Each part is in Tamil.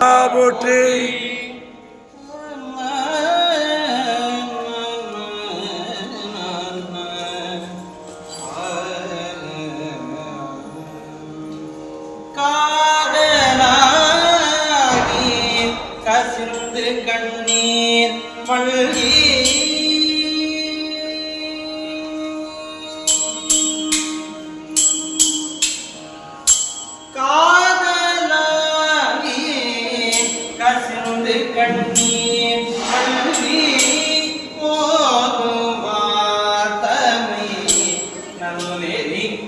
போற்றி கசிந்து கண்ணீர் பள்ளி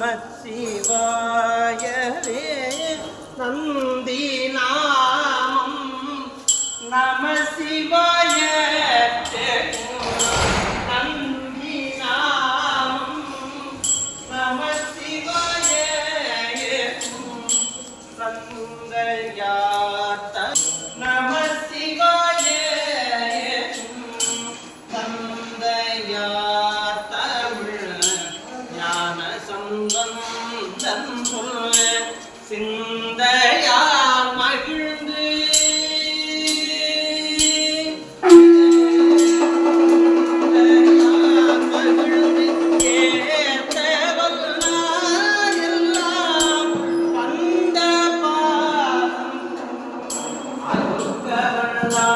नमशिवाय रे। नन्दीनामं नम शिवाय नन्दीनामं नन्दीना नमशिवाय सङ्गया தன்புல் சிந்தையார் மகிழ்ந்து Allah.